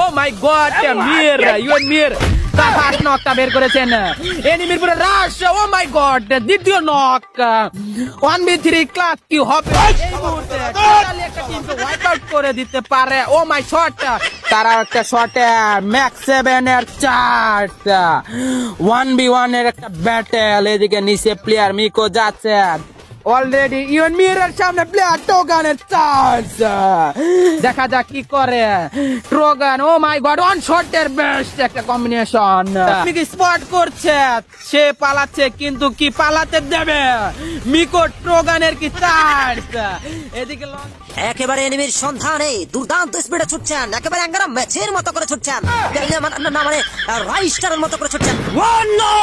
ও মাই মির? বের করেছেন। ও মাই গড দ্বিতীয় knock one B three class কি হবে? দিতে পারে। ও মাই শট তারা ম্যাক্স সেভেন এর চার্ট ওয়ান বি ওয়ানের একটা ব্যাটেল এদিকে নিচে প্লেয়ার মিকো যাচ্ছে। অলরেডি ইউন মিরের সামনে প্লেয়ার টোগানের চার্জ দেখা যাক কি করে ট্রোগান ও মাই গড ওয়ান শটের বেস্ট একটা কম্বিনেশন মিকি স্পট করছে সে পালাচ্ছে কিন্তু কি পালাতে দেবে মিকো ট্রোগানের কি চার্জ এদিকে লং- একেবারে এনিমির সন্ধানে দুর্দান্ত স্পিডে ছুটছেন একেবারে একবারে ম্যাচের মতো করে ছুটছেন না, মানে রাইস্টারের মতো করে ছুটছেন ওয়ান নো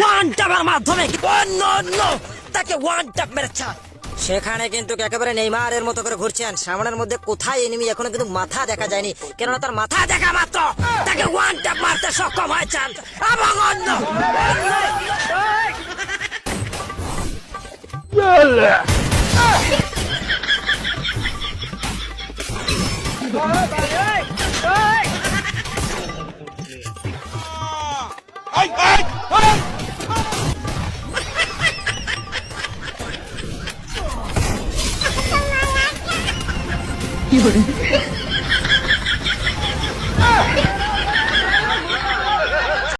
ওয়ান টাপের মাধ্যমে ওয়ান নো নো তাকে ওয়ান টাপ মেরেছা সেখানে কিন্তু একেবারে নেইমারের মতো করে ঘুরছেন সামনের মধ্যে কোথায় এনিমি এখনও কিন্তু মাথা দেখা যায়নি। কেননা তার মাথা দেখা মাত্র। তাকে ওয়ান টাপ মারতে সক্ষম হয়েছেন এবং অন্য। Hey, hey, hey! 夜。